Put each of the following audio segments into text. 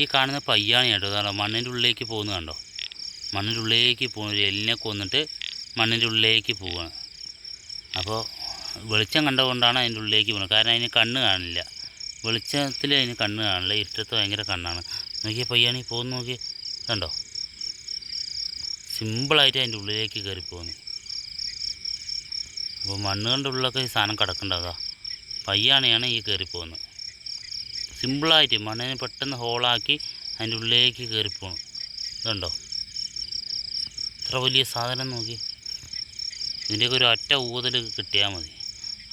ഈ കാണുന്ന പയ്യാണ് കേട്ടോ. ഇതാണോ? മണ്ണിന്റെ ഉള്ളിലേക്ക് പോകുന്നത് കണ്ടോ? മണ്ണിന്റെ ഉള്ളിലേക്ക് പോകുന്ന ഒരു എല്ലിനെ കൊന്നിട്ട് മണ്ണിന്റെ ഉള്ളിലേക്ക് പോവുകയാണ്. അപ്പോൾ വെളിച്ചം കണ്ടതുകൊണ്ടാണ് അതിന്റെ ഉള്ളിലേക്ക് പോകുന്നത്. കാരണം അതിന് കണ്ണ് കാണില്ല. വെളിച്ചത്തിൽ അതിന് കണ്ണ് കാണില്ല. ഇരുട്ടത്ത് ഭയങ്കര കണ്ണാണ്. നോക്കിയ പയ്യാണി പോകുന്ന നോക്കി കണ്ടോ? സിമ്പിളായിട്ട് അതിന്റെ ഉള്ളിലേക്ക് കയറി പോകുന്നു അപ്പോൾ മണ്ണുകൊണ്ടുള്ളൊക്കെ ഈ സാധനം കിടക്കേണ്ടതാ പയ്യാണിയാണ് ഈ കയറി പോകുന്നത് സിമ്പിളായിട്ട് മണ്ണിനെ പെട്ടെന്ന് ഹോളാക്കി അതിന്റെ ഉള്ളിലേക്ക് കയറി പോകണം ഇതുണ്ടോ? ഇത്ര വലിയ സാധനം നോക്കി. ഇതിന്റെയൊക്കെ ഒരു ഒറ്റ ഊതൽ കിട്ടിയാൽ മതി.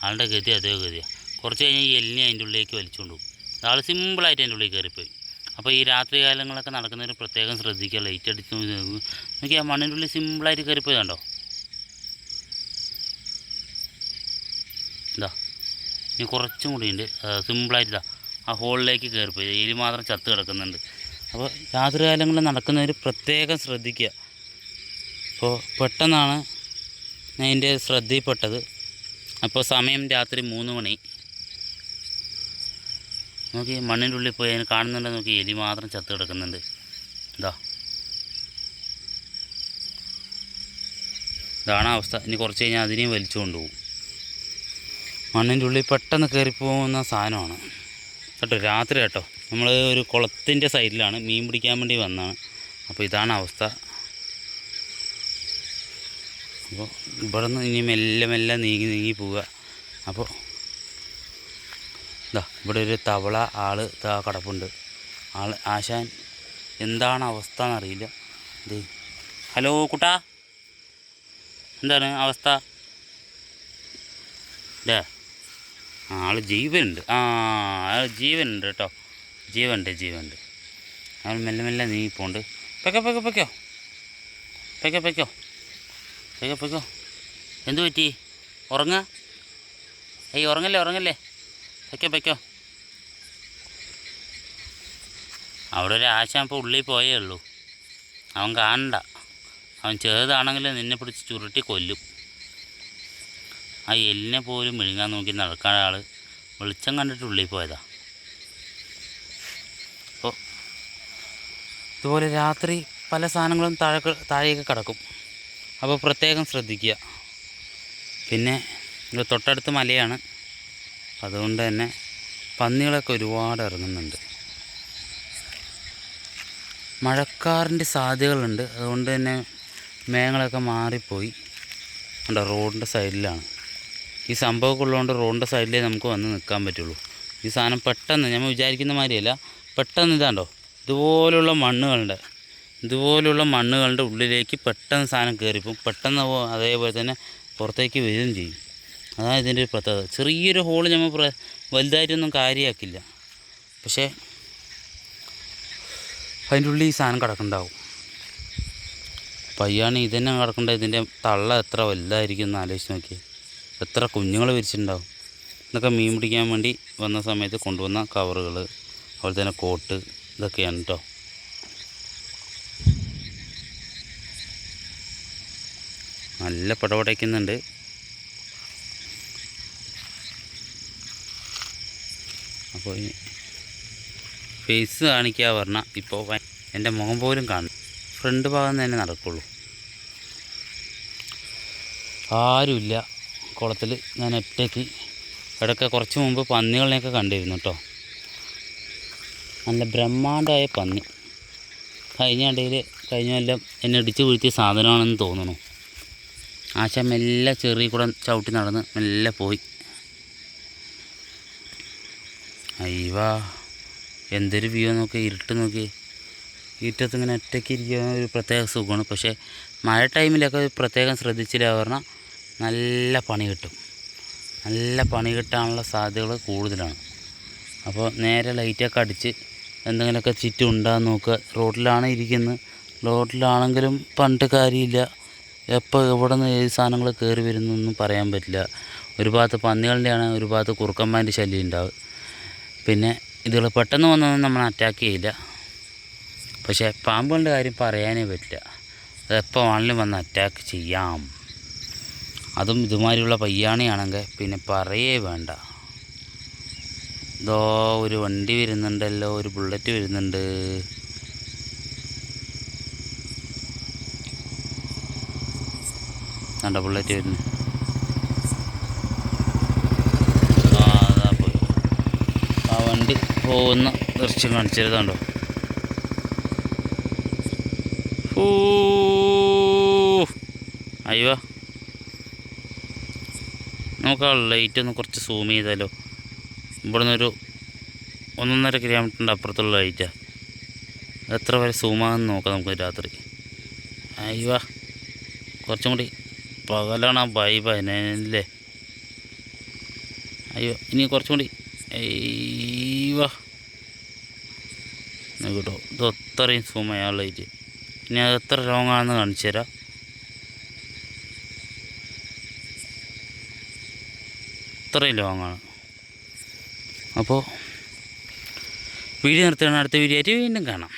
ആളുടെ ഗതി അതേ ഗതിയാണ് കുറച്ച് കഴിഞ്ഞാൽ ഈ എല്ലിനെ അതിന്റെ ഉള്ളിലേക്ക് വലിച്ചുകൊണ്ട് പോകും. ആൾ സിമ്പിളായിട്ട് അതിന്റെ ഉള്ളിൽ കയറിപ്പോയി. അപ്പോൾ ഈ രാത്രി കാലങ്ങളൊക്കെ നടക്കുന്നവർ പ്രത്യേകം ശ്രദ്ധിക്കുക ലൈറ്റ് അടിച്ച് നോക്കി ആ മണ്ണിന്റെ ഉള്ളിൽ സിമ്പിളായിട്ട് കയറിപ്പോയി കണ്ടോ? ഇതാ. ഇനി കുറച്ചും കൂടി ഉണ്ട്. സിമ്പിളായിട്ട് ആ ഹോളിലേക്ക് കയറിപ്പോയി. എലി മാത്രം ചത്ത് കിടക്കുന്നുണ്ട്. അപ്പോൾ രാത്രി കാലങ്ങളിൽ നടക്കുന്നവർ പ്രത്യേകം ശ്രദ്ധിക്കുക. അപ്പോൾ പെട്ടെന്നാണ് ഞാൻ എന്റെ ശ്രദ്ധയിൽപ്പെട്ടത്. അപ്പോൾ സമയം രാത്രി മൂന്ന് മണി. നോക്കി മണ്ണിന്റെ ഉള്ളിൽ പോയി അതിന് കാണുന്നുണ്ട്. നോക്കി എലി മാത്രം ചത്ത് കിടക്കുന്നുണ്ട്. ഇതാ. ഇതാണ് അവസ്ഥ. ഇനി കുറച്ച് കഴിഞ്ഞാൽ അതിനെയും വലിച്ചു കൊണ്ടുപോകും. മണ്ണിന്റെ ഉള്ളിൽ പെട്ടെന്ന് കയറിപ്പോകുന്ന സാധനമാണ്. കേട്ടോ രാത്രി കേട്ടോ. നമ്മൾ ഒരു കുളത്തിന്റെ സൈഡിലാണ് മീൻ പിടിക്കാൻ വേണ്ടി വന്നതാണ് അപ്പോൾ ഇതാണ് അവസ്ഥ. അപ്പോൾ ഇവിടെ നിന്ന് ഇനി മെല്ലെ മെല്ലെ നീങ്ങി നീങ്ങി പോവുക. അപ്പോൾ ഇതാ ഇവിടെ ഒരു തവള ആൾ ഇതാ കിടപ്പുണ്ട്. ആൾ ആശാൻ എന്താണ് അവസ്ഥ എന്നറിയില്ല. ഇത് ഹലോ കുട്ടാ. എന്താണ് അവസ്ഥ? ആ ആൾ ജീവനുണ്ട്. ആ ആൾ ജീവനുണ്ട് കേട്ടോ. ജീവനുണ്ട് ജീവനുണ്ട്. ആൾ മെല്ലെ മെല്ലെ നീ പോണ്ട് പെക്കോ പെക്കോ പെക്കോ പെക്കോ പെക്കോ പെക്കോ പെക്കോ എന്തു പറ്റി? ഉറങ്ങ? ഏയ് ഉറങ്ങല്ലേ ഉറങ്ങല്ലേ? പെക്കോ പെക്കോ അവിടെ ഒരു ആശാൻ ഇപ്പോൾ ഉള്ളിൽ പോയേ ഉള്ളൂ. അവൻ കാണണ്ട. അവൻ ചെറുതാണെങ്കിൽ നിന്നെ പിടിച്ച് ചുരുട്ടി കൊല്ലും. ആ എല്ലിനെ പോലും വിഴുങ്ങാൻ നോക്കി നടക്കാൻ ആൾ വെളിച്ചം കണ്ടിട്ട് ഉള്ളിൽ പോയതാ. അപ്പോൾ ഇതുപോലെ രാത്രി പല സാധനങ്ങളും താഴെ താഴേക്ക് കിടക്കും. അപ്പോൾ പ്രത്യേകം ശ്രദ്ധിക്കുക. പിന്നെ ഇത് തൊട്ടടുത്ത് മലയാണ്. അതുകൊണ്ട് തന്നെ പന്നികളൊക്കെ ഒരുപാട് ഇറങ്ങുന്നുണ്ട്. മഴക്കാറിന്റെ സാധ്യതകളുണ്ട്. അതുകൊണ്ട് തന്നെ മേഘങ്ങളൊക്കെ മാറിപ്പോയി. ഉണ്ട് റോഡിന്റെ സൈഡിലാണ്. ഈ സംഭവമൊക്കെ ഉള്ളതുകൊണ്ട് റോഡിന്റെ സൈഡിലേ നമുക്ക് വന്ന് നിൽക്കാൻ പറ്റുള്ളൂ. ഈ സാധനം പെട്ടെന്ന് നമ്മൾ വിചാരിക്കുന്ന മാതിരിയല്ല. പെട്ടെന്ന് ഇതാണ്ടോ? ഇതുപോലുള്ള മണ്ണുകളുണ്ട് ഇതുപോലുള്ള മണ്ണുകളുടെ ഉള്ളിലേക്ക് പെട്ടെന്ന് സാധനം കയറിപ്പോവും പെട്ടെന്ന് അതേപോലെ തന്നെ പുറത്തേക്ക് വരികയും ചെയ്യും. അതാണ് ഇതിന്റെ ഒരു പ്രത്യേകത. ചെറിയൊരു ഹോൾ നമ്മൾ വലുതായിട്ടൊന്നും കാര്യമാക്കില്ല. പക്ഷേ അതിന്റെ ഉള്ളിൽ ഈ സാധനം കിടക്കുന്നുണ്ടാവും. പയ്യാണ് ഇതന്നെ കിടക്കേണ്ട? ഇതിന്റെ തള്ള എത്ര വലുതായിരിക്കും എന്ന് ആലോചിച്ച് നോക്കി എത്ര കുഞ്ഞുങ്ങൾ വിരിച്ചിട്ടുണ്ടാവും? ഇതൊക്കെ മീൻ പിടിക്കാൻ വേണ്ടി വന്ന സമയത്ത് കൊണ്ടുവന്ന കവറുകൾ അതുപോലെ തന്നെ കോട്ട് ഇതൊക്കെയാണ് കേട്ടോ നല്ല പടപടയ്ക്കുന്നുണ്ട്. അപ്പോൾ ഫേസ് കാണിക്കുക പറഞ്ഞാൽ ഇപ്പോൾ എന്റെ മുഖം പോലും കാണും ഫ്രണ്ട് ഭാഗം തന്നെ നടക്കുള്ളൂ. ആരുമില്ല. കുളത്തിൽ ഞാൻ ഒറ്റയ്ക്ക് ഇടയ്ക്ക് കുറച്ച് മുമ്പ് പന്നികളിനെയൊക്കെ കണ്ടിരുന്നു കേട്ടോ നല്ല ബ്രഹ്മാണ്ടായ പന്നി. കഴിഞ്ഞ ഇടയിൽ കഴിഞ്ഞ കൊല്ലം എന്നെ ഇടിച്ച് വീഴ്ത്തിയ സാധനമാണെന്ന് തോന്നുന്നു. ആശ മെല്ലെ ചെറിയ കൂടെ ചവിട്ടി നടന്ന് മെല്ലെ പോയി. അയ്യവാ എന്തൊരു വ്യൂ നോക്കി ഇരുട്ട് നോക്കി. ഇരുട്ടത്ത് ഇങ്ങനെ ഒറ്റയ്ക്ക് ഇരിക്കുന്ന ഒരു പ്രത്യേക സുഖമാണ്. പക്ഷേ മഴ ടൈമിലൊക്കെ പ്രത്യേകം ശ്രദ്ധിച്ചില്ല. പറഞ്ഞാൽ നല്ല പണി കിട്ടും. നല്ല പണി കിട്ടാനുള്ള സാധ്യതകൾ കൂടുതലാണ്. അപ്പോൾ നേരെ ലൈറ്റൊക്കെ അടിച്ച് എന്തെങ്കിലുമൊക്കെ ചുറ്റും ഉണ്ടാകുന്ന നോക്കുക. റോഡിലാണ് ഇരിക്കുന്നത്. റോഡിലാണെങ്കിലും പണ്ട് കാര്യമില്ല. എപ്പോൾ എവിടെ നിന്ന് ഏത് സാധനങ്ങൾ കയറി വരുന്നൊന്നും പറയാൻ പറ്റില്ല. ഒരു ഭാഗത്ത് പന്നികളുടെ ആണ് ഒരു ഭാഗത്ത് കുറുക്കന്മാരുടെ ശല്യം ഉണ്ടാവും പിന്നെ ഇതുകൾ പെട്ടെന്ന് വന്നൊന്നും നമ്മൾ അറ്റാക്ക് ചെയ്യില്ല. പക്ഷേ പാമ്പുകളുടെ കാര്യം പറയാനേ പറ്റില്ല. അതെപ്പോൾ വേണമെങ്കിലും വന്ന് അറ്റാക്ക് ചെയ്യാം. അതും ഇതുമാതിരിയുള്ള പയ്യാണിയാണെങ്കിൽ പിന്നെ പറയേ വേണ്ട. ഇതോ ഒരു വണ്ടി വരുന്നുണ്ടല്ലോ ഒരു ബുള്ളറ്റ് വരുന്നുണ്ട്. കണ്ട ബുള്ളറ്റ് വരുന്നു. പോകുന്ന ദൃശ്യം കാണിച്ചിരുന്നുണ്ടോ അയ്യോ. നമുക്ക് ആ ലൈറ്റ് ഒന്ന് കുറച്ച് സൂം ചെയ്താലോ? ഇവിടുന്ന് ഒരു ഒന്നൊന്നര കിലോമീറ്ററിന്റെ അപ്പുറത്തുള്ള ലൈറ്റാണ് എത്ര വരെ സൂമാകുമെന്ന് നോക്കാം നമുക്ക് രാത്രി. അയ്യോ കുറച്ചും കൂടി പകലാണ് ആ വൈബ് അതിനല്ലേ അയ്യോ ഇനി കുറച്ചും കൂടി അയ്യോ. കേട്ടോ ഇത് അത്രയും സൂം ആ ലൈറ്റ് ഇനി അത് എത്ര ലോങ് ആണെന്ന് കാണിച്ചു തരാം ഇത്രയും ലോങ്ങാണ്. അപ്പോൾ വീഡിയോ നിർത്തുകയാണ് അടുത്ത വീഡിയോ ആയിട്ട് വീണ്ടും കാണാം.